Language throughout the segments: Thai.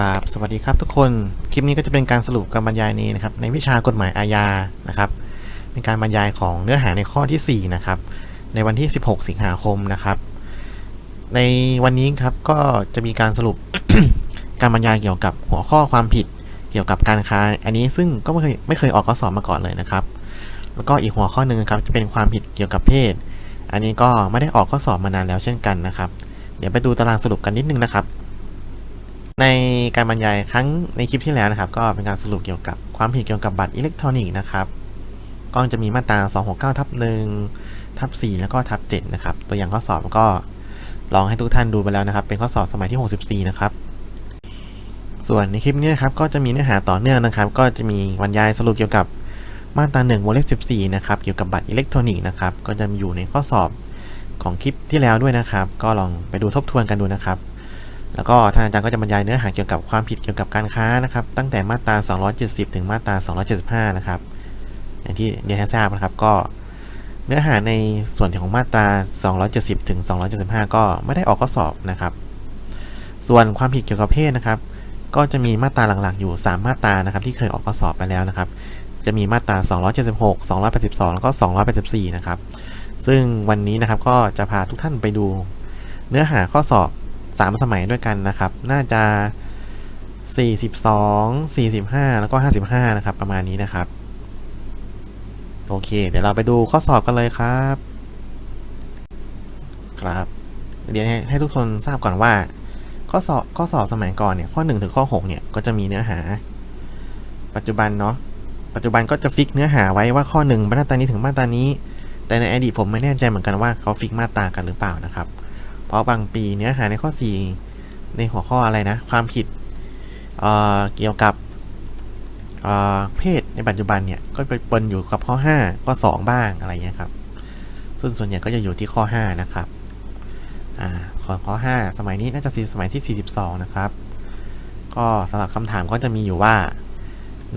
ครับสวัสดีครับทุกคน คลิปนี้ก็จะเป็นการสรุปการบรรยายนี้นะครับในวิชากฎหมายอาญานะครับเป็นการบรรยายของเนื้อหาในข้อทีสี่ 4 นะครับ ในวันที่ 16 สิงหาคมนะครับ ในวันนี้ครับก็จะมีการสรุปการบรรยายเกี่ยวกับหัวข้อความผิดเกี่ยวกับการค้า อันนี้ซึ่งก็ไม่เคยไม่เคยออกข้อสอบมาก่อนเลยนะครับ แล้วก็อีกหัวข้อหนึ่งครับจะเป็นความผิดเกี่ยวกับเพศ อันนี้ก็ไม่ได้ออกข้อสอบมานานแล้วเช่นกันนะครับ เดี๋ยวไปดูตารางสรุปกันนิดนึงนะครับ ในการบรรยายครั้งในคลิปที่แล้วนะครับ ก็เป็นการสรุปเกี่ยวกับความผิดเกี่ยวกับบัตรอิเล็กทรอนิกส์นะครับก็จะมีมาตรา269ทับ1ทับ4แล้วก็ทับ7นะครับ ตัวอย่างข้อสอบก็ลองให้ทุกท่านดูไปแล้วนะครับ เป็นข้อสอบสมัยที่ 64 นะครับ ส่วนในคลิปนี้นะครับก็จะมีเนื้อหาต่อเนื่องนะครับ ก็จะมีบรรยายสรุปเกี่ยวกับมาตรา1วงเล็บ14 นะครับ เกี่ยวกับบัตรอิเล็กทรอนิกส์นะครับ ก็จะมีอยู่ในข้อสอบของคลิปที่แล้วด้วยนะครับ ก็ลองไปดูทบทวนกันดูนะครับ แล้วก็ท่านอาจารย์ก็จะบรรยายเนื้อหาเกี่ยวกับความผิดเกี่ยวกับการค้านะครับ ตั้งแต่มาตรา 270 ถึงมาตรา 275 นะครับ อย่างที่เรียนให้ทราบนะครับ ก็เนื้อหาในส่วนของมาตรา 270 ถึง 275 ก็ไม่ได้ออกข้อสอบนะครับ ส่วนความผิดเกี่ยวกับเพศนะครับ ก็จะมีมาตราหลักๆ อยู่ 3 มาตรานะครับ ที่เคยออกข้อสอบไปแล้วนะครับ จะมีมาตรา 276 282 แล้วก็ 284 นะครับ ซึ่งวันนี้นะครับก็จะพาทุกท่านไปดูเนื้อหาข้อสอบ 3 สมัยด้วยกันนะครับ น่าจะ 42 45 แล้วก็ 55 นะครับ ประมาณนี้นะครับ โอเค เดี๋ยวเราไปดูข้อสอบกันเลยครับ ครับ เรียนให้ให้ทุกคนทราบก่อนว่า ข้อสอบข้อสอบสมัยก่อนเนี่ย ข้อ 1 ถึงข้อ 6 เนี่ย ก็จะมีเนื้อหา ปัจจุบันเนาะ ปัจจุบันก็จะฟิกเนื้อหาไว้ว่าข้อ1มาตรานี้ถึงมาตรานี้ แต่ในอดีตผมไม่แน่ใจเหมือนกันว่าเขาฟิกมาตรากันหรือเปล่านะครับ เพราะบางปีเนื้อหาในข้อ 4 ในหัวข้ออะไรนะ ความผิดเเกี่ยวกับเเพศในปัจจุบันเนี่ย ก็ไปปนอยู่กับข้อ 5 ข้อ 2 บ้างอะไรเงี้ยครับ ซึ่งส่วนใหญ่ก็จะอยู่ที่ข้อ 5 นะครับอ่าของข้อ 5 สมัยนี้น่าจะสมัยที่ 42 นะครับ ก็สำหรับคำถามก็จะมีอยู่ว่า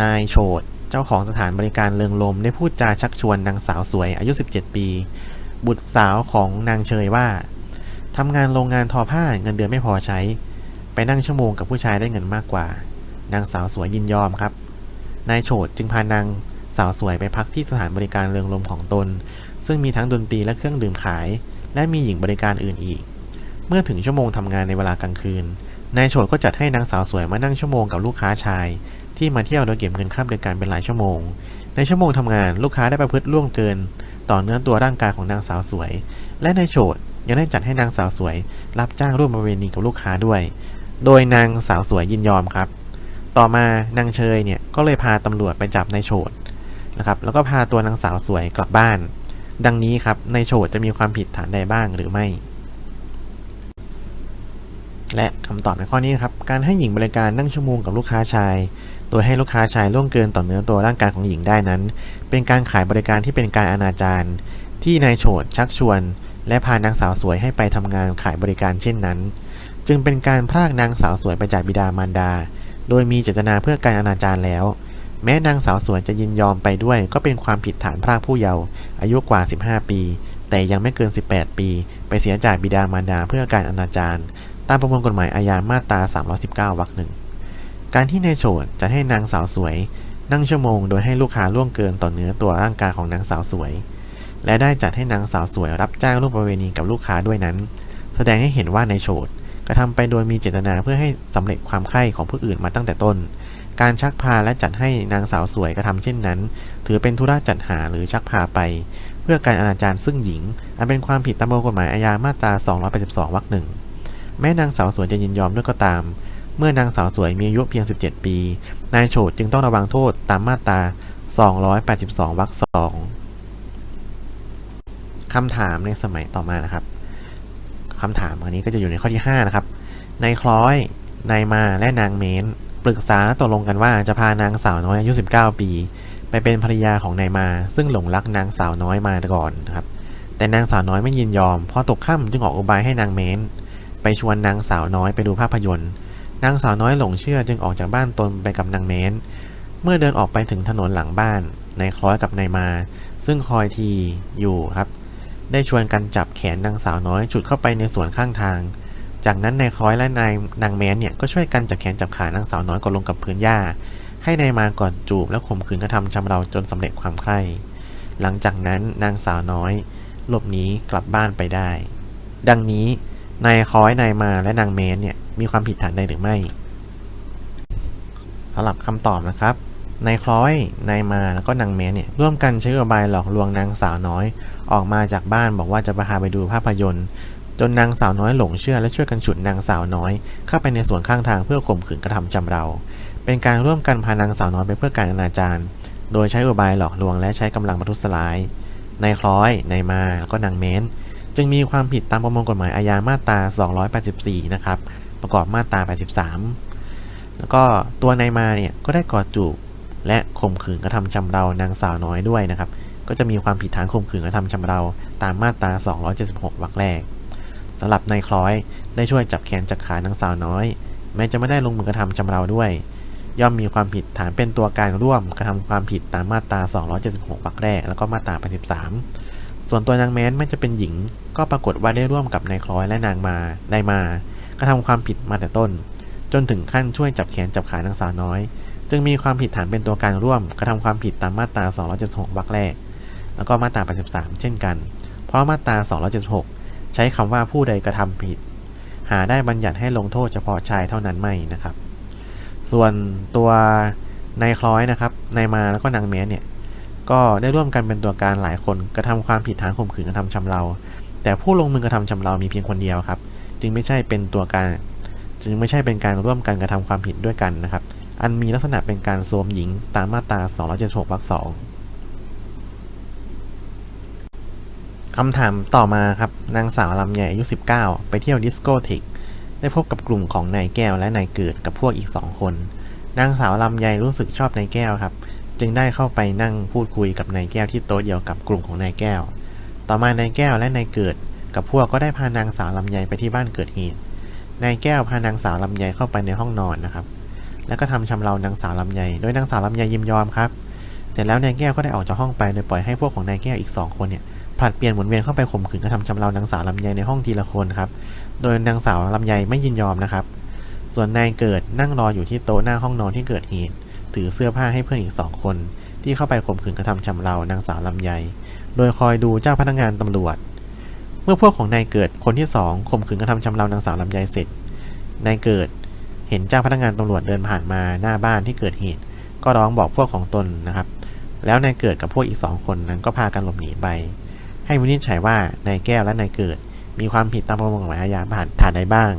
นายโฉดเจ้าของสถานบริการเริงลม ได้พูดจาชักชวนนางสาวสวยอายุ 17 ปี บุตรสาวของนางเชยว่า ทำงานโรงงานทอผ้าเงินเดือนไม่พอใช้ ไปนั่งชั่วโมงกับผู้ชายได้เงินมากกว่า นางสาวสวยยินยอมครับ นายโฉดจึงพานางสาวสวยไปพักที่สถานบริการเรืองลมของตน ซึ่งมีทั้งดนตรีและเครื่องดื่มขาย และมีหญิงบริการอื่นอีก เมื่อถึงชั่วโมงทำงานในเวลากลางคืน นายโฉดก็จัดให้นางสาวสวยมานั่งชั่วโมงกับลูกค้าชาย ที่มาเที่ยวโดยเก็บเงินค่าบริการเป็นหลายชั่วโมง ในชั่วโมงทำงานลูกค้าได้ประพฤติล่วงเกิน ต่อเนื้อตัวร่างกายของนางสาวสวย และนายโฉด ยังได้จัดให้นางสาวสวย รับจ้างร่วมประเวณีกับลูกค้าด้วย โดยนางสาวสวยยินยอมครับ ต่อมานางเชยเนี่ยก็เลยพาตำรวจไปจับนายโฉดนะครับ แล้วก็พาตัวนางสาวสวยกลับบ้าน ดังนี้ครับนายโฉดจะมีความผิดฐานใดบ้างหรือไม่ และคำตอบในข้อนี้นครับ การให้หญิงบริการนั่งชั่วโมงกับลูกค้าชาย โดยให้ลูกค้าชายล่วงเกินต่อเนื้อตัวร่างกายของหญิงได้นั้น เป็นการขายบริการที่เป็นการอนาจารที่นายโฉดชักชวน และพานางสาวสวยให้ไปทำงานขายบริการเช่นนั้น จึงเป็นการพรากนางสาวสวยไปจากบิดามารดา โดยมีเจตนาเพื่อการอนาจารแล้ว แม้นางสาวสวยจะยินยอมไปด้วย ก็เป็นความผิดฐานพรากผู้เยาว์อายุกว่า 15 ปี แต่ยังไม่เกิน 18 ปี ไปเสียจากบิดามารดาเพื่อการอนาจารตามประมวลกฎหมายอาญามาตรา 319 วรรคหนึ่งการที่นายโฉดจะให้นางสาวสวย นั่งชั่วโมงโดยให้ลูกค้าล่วงเกินต่อเนื้อตัวร่างกายของนางสาวสวย และได้จัดให้นางสาวสวยรับจ้างร่วมประเวณีกับลูกค้าด้วยนั้น แสดงให้เห็นว่าในโฉดกระทำไปโดยมีเจตนาเพื่อให้สำเร็จความใคร่ของผู้อื่นมาตั้งแต่ต้น การชักพาและจัดให้นางสาวสวยกระทำเช่นนั้น ถือเป็นธุระจัดหาหรือชักพาไป เพื่อการอนาจารซึ่งหญิง อันเป็นความผิดตามประมวลกฎหมายอาญามาตรา 282 วรรคหนึ่งแม้นางสาวสวยจะยินยอมด้วยก็ตาม เมื่อนางสาวสวยมีอายุเพียง 17 ปี นายโฉดจึงต้องระวังโทษตามมาตรา 282 วรรคสอง คำถามในสมัยต่อมานะครับคำถามอันนี้ก็จะอยู่ในข้อที่ 5 นะครับนายคล้อยนายมาและนางเมนปรึกษาและตกลงกันว่าจะพานางสาวน้อยอายุ 19 ปี ไปเป็นภรรยาของนายมา ซึ่งหลงรักนางสาวน้อยมาก่อนนะครับ แต่นางสาวน้อยไม่ยินยอมพอตกค่ำจึงออกอุบายให้นางเมนไปชวนนางสาวน้อยไปดูภาพยนตร์ นางสาวน้อยหลงเชื่อจึงออกจากบ้านตนไปกับนางเมนเมื่อเดินออกไปถึงถนนหลังบ้านนายคล้อยกับนายมา ซึ่งคอยทีอยู่ครับ ได้ชวนกันจับแขนนางสาวน้อยฉุดเข้าไปในสวนข้างทาง จากนั้นนายคล้อยและนายนางแม้นเนี่ยก็ช่วยกันจับแขนจับขานางสาวน้อยกดลงกับพื้นหญ้า ให้นายมากอดจูบและข่มขืนกระทำชำเราจนสำเร็จความใคร่ หลังจากนั้นนางสาวน้อย หลบหนีกลับบ้านไปได้ ดังนี้นายคล้อยนายมาและนางแม้นเนี่ยมีความผิดฐานใดหรือไม่สำหรับคำตอบนะครับ นายคล้อย นายมา แล้วก็นางแม้เนี่ยร่วมกันใช้อุบายหลอกลวงนางสาวน้อย ออกมาจากบ้านบอกว่าจะพาไปดูภาพยนตร์ จนนางสาวน้อยหลงเชื่อและช่วยกันฉุดนางสาวน้อย เข้าไปในสวนข้างทางเพื่อข่มขืนกระทำชำเรา เป็นการร่วมกันพานางสาวน้อยไปเพื่อการอนาจารโดยใช้อุบายหลอกลวงและใช้กำลังประทุษร้าย นายคล้อย นายมา แล้วก็นางเม้น จึงมีความผิดตามประมวลกฎหมายอาญามาตรา 284 นะครับ ประกอบมาตรา 83 แล้วก็ตัวนายมาเนี่ยก็ได้กอดจูบ และข่มขืนกระทำชำเรานางสาวน้อยด้วยนะครับ ก็จะมีความผิดฐานข่มขืนกระทำชำเราตามมาตรา 276วรรคแรกสำหรับนายคล้อยได้ช่วยจับแขนจับขานางสาวน้อย แม้จะไม่ได้ลงมือกระทำชำเราด้วย ย่อมมีความผิดฐานเป็นตัวการร่วมกระทำความผิดตามมาตรา 276วรรคแรก แล้วก็มาตรา83ส่วนตัวนางแม้นไม่จะเป็นหญิง ก็ปรากฏว่าได้ร่วมกับนายคล้อยและนางมาได้มากระทำความผิดมาแต่ต้น จนถึงขั้นช่วยจับแขนจับขานางสาวน้อย จึงมีความผิดฐานเป็นตัวการร่วม กระทำความผิดตามมาตรา 276วรรคแรก แล้วก็มาตรา 83 เช่นกัน เพราะมาตรา 276 ใช้คำว่าผู้ใดกระทำผิด หาได้บัญญัติให้ลงโทษเฉพาะชายเท่านั้นไม่นะครับ ส่วนตัวนายคล้อยนะครับนายมาแล้วก็นางแม้เนี่ยก็ได้ร่วมกันเป็นตัวการหลายคนกระทำความผิดฐานข่มขืนกระทำชำเรา แต่ผู้ลงมือกระทำชำเรามีเพียงคนเดียวครับ จึงไม่ใช่เป็นตัวการ จึงไม่ใช่เป็นการร่วมกันกระทำความผิดด้วยกันนะครับ อันมีลักษณะเป็นการโทมหญิงตามมาตรา 276วรรคสองคำถามต่อมาครับ นางสาวลำใหญ่อายุ 19 ไปเที่ยวดิสโกเทกได้พบกับกลุ่มของนายแก้วและนายเกิดกับพวกอีกสองคน นางสาวลำใหญ่รู้สึกชอบนายแก้วครับ จึงได้เข้าไปนั่งพูดคุยกับนายแก้วที่โต๊ะเดียวกับกลุ่มของนายแก้ว ต่อมานายแก้วและนายเกิด กับพวกก็ได้พานางสาวลำไยไปที่บ้านเกิดเหตุนายแก้วพานางสาวลำไยเข้าไปในห้องนอนนะครับ แล้วก็ทำชำเรานางสาวลำไยโดยนางสาวลำไยยินยอมครับ เสร็จแล้วนายแก้วก็ได้ออกจากห้องไปโดยปล่อยให้พวกของนายแก้วอีกสองคนเนี่ยผลัดเปลี่ยนหมุนเวียนเข้าไปข่มขืนกระทำชำเรานางสาวลำไยในห้องทีละคนครับ โดยนางสาวลำไยไม่ยินยอมนะครับ ส่วนนายเกิดนั่งรออยู่ที่โต๊ะหน้าห้องนอนที่เกิดเหตุถือเสื้อผ้าให้เพื่อนอีกสองคน ที่เข้าไปข่มขืนกระทำชำเรานางสาวลำไย โดยคอยดูเจ้าพนักงานตำรวจ เมื่อพวกของนายเกิดคนที่สองข่มขืนกระทำชำเรานางสาวลำไยเสร็จนายเกิด เห็นเจ้าพนักงานตำรวจเดินผ่านมาหน้าบ้านที่เกิดเหตุ ก็ร้องบอกพวกของตนนะครับ แล้วนายเกิดกับพวกอีกสองคนนั้นก็พากันหลบหนีไป ให้วินิจฉัยว่านายแก้วและนายเกิด มีความผิดตามประมวลกฎหมายอาญาผ่านฐานใดบ้าง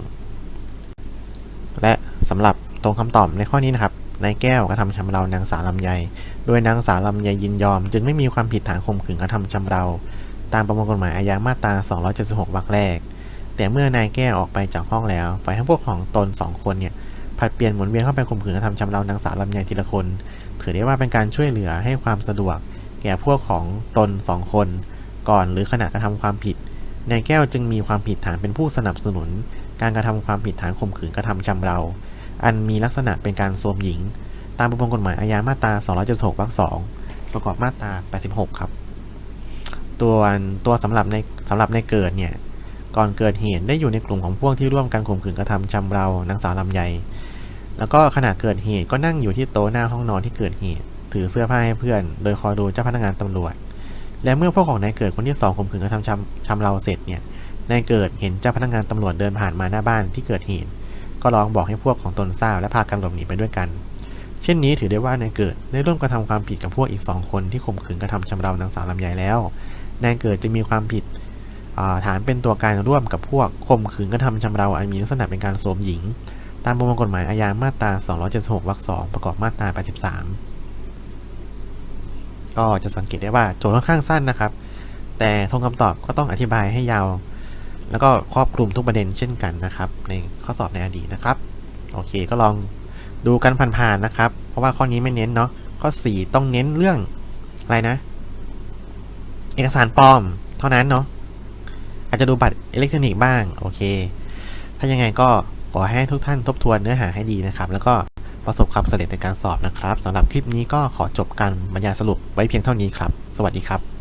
และสำหรับตรงคำตอบในข้อนี้นะครับนายแก้วกระทำชำเรานางสาวลำไย โดยนางสาวลำไยยินยอม จึงไม่มีความผิดฐานข่มขืนกระทำชำเรา ตามประมวลกฎหมายอาญามาตรา 276 วรรคแรก แต่เมื่อนายแก้วออกไปจากห้องแล้วปล่อยให้พวกของตนสองคนเนี่ยผัดเปลี่ยนหมุนเวียนเข้าไปข่มขืนกระทำชำเรานางสาวลำไยทีละคน ถือได้ว่าเป็นการช่วยเหลือให้ความสะดวก แก่พวกของตนสองคน ก่อนหรือขณะกระทำความผิดนายแก้วจึงมีความผิดฐานเป็นผู้สนับสนุน การกระทำความผิดฐานข่มขืนกระทำชำเรา อันมีลักษณะเป็นการโทมหญิง ตามประมวลกฎหมายอาญามาตรา 276วรรค2ประกอบมาตรา 86 ครับ ตัวตัวสำหรับในสำหรับในเกิดเนี่ย ก่อนเกิดเหตุได้อยู่ในกลุ่มของพวกที่ร่วมกันข่มขืนกระทำชำเรานางสาวลำไย แล้วก็ขณะเกิดเหตุก็นั่งอยู่ที่โต๊ะหน้าห้องนอนที่เกิดเหตุ ถือเสื้อผ้าให้เพื่อน โดยคอยดูเจ้าพนักงานตำรวจ และเมื่อพวกของนายเกิดคนที่สองข่มขืนกระทำชำชำเราเสร็จเนี่ย นายเกิดเห็นเจ้าพนักงานตำรวจเดินผ่านมาหน้าบ้านที่เกิดเหตุ ก็ร้องบอกให้พวกของตนทราบและพากันหลบหนีไปด้วยกัน เช่นนี้ถือได้ว่านายเกิดได้ร่วมกระทำความผิดกับพวกอีกสองคนที่ข่มขืนกระทำชำเรานางสาวลำไยแล้ว นายเกิดจะมีความผิด ฐานเป็นตัวการร่วมกับพวกข่มขืนกระทำชำเราอันมีลักษณะเป็นการโสมหญิง ตามประมวลกฎหมายอาญามาตรา 276วรรค2ประกอบมาตรา 83 ก็จะสังเกตได้ว่าโจทย์ค่อนข้างสั้นนะครับ แต่ทงคำตอบก็ต้องอธิบายให้ยาว แล้วก็ครอบคลุมทุกประเด็นเช่นกันนะครับ ในข้อสอบในอดีตนะครับ โอเคก็ลองดูกันผ่านๆนะครับ เพราะว่าข้อนี้ไม่เน้นเนาะข้อ 4 ต้องเน้นเรื่องอะไรนะ เอกสารปลอมเท่านั้นเนาะ อาจจะดูบัตรอิเล็กทรอนิกส์บ้างโอเค ถ้ายังไงก็ขอให้ทุกท่านทบทวนเนื้อหาให้ดีนะครับ แล้วก็ประสบความสำเร็จในการสอบนะครับสำหรับคลิปนี้ก็ขอจบการบรรยายสรุปไว้เพียงเท่านี้ครับ สวัสดีครับ